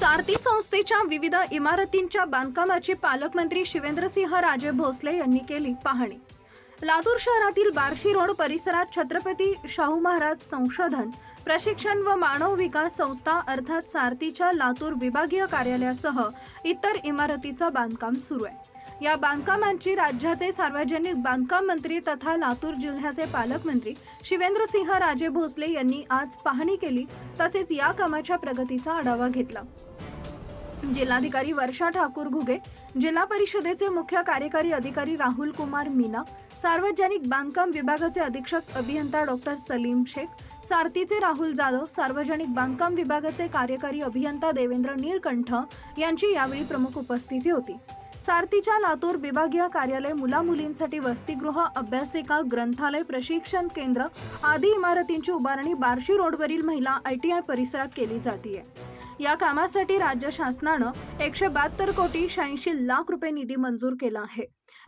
सारथी संस्थेच्या विविध इमारतींच्या बांधकामाची पालकमंत्री शिवेंद्रसिंह राजे भोसले यांनी केली पाहणी. लातूर शहरातील बार्शी रोड परिसरात छत्रपती शाहू महाराज संशोधन प्रशिक्षण व मानव विकास संस्था अर्थात सारथीच्या लातूर विभागीय कार्यालयासह इतर इमारतीचं बांधकाम सुरू आहे. या बांधकामांची राज्याचे सार्वजनिक बांधकाम मंत्री तथा लातूर जिल्ह्याचे पालकमंत्री शिवेंद्रसिंह राजे भोसले यांनी आज पाहणी केली तसेच या कामाच्या प्रगतीचा आढावा घेतला. जिल्हाधिकारी वर्षा ठाकूर घुगे जिल्हा परिषदेचे मुख्य कार्यकारी अधिकारी राहुल कुमार मीना सार्वजनिक बांधकाम विभागाचे अधीक्षक अभियंता डॉक्टर सलीम शेख सारथीचे राहुल जाधव सार्वजनिक बांधकाम विभागाचे कार्यकारी अभियंता देवेंद्र नीलकंठ यांची यावेळी प्रमुख उपस्थिती होती. सारथीच्या लातूर विभागीय कार्यालय मुलामुलींसाठी वसतिगृह अभ्यासिका ग्रंथालय प्रशिक्षण केंद्र आदी इमारतींची उभारणी बार्शी रोडवरील महिला आय टी आय परिसरात केली जाते या कामासाठी राज्य शासनानं एकशे बहात्तर कोटी शहाऐंशी लाख रुपये निधी मंजूर केला आहे.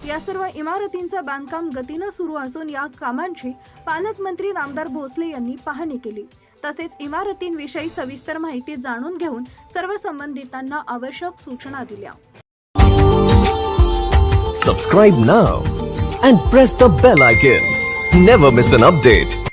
या सर्व इमारतींचं बांधकाम गतीनं सुरू असून या कामांची पालकमंत्री रामदार भोसले यांनी पाहणी केली. तसेच इमारतींविषयी सविस्तर माहिती जाणून घेऊन सर्व संबंधितांना आवश्यक सूचना दिल्या. Subscribe now and press the bell icon never miss an update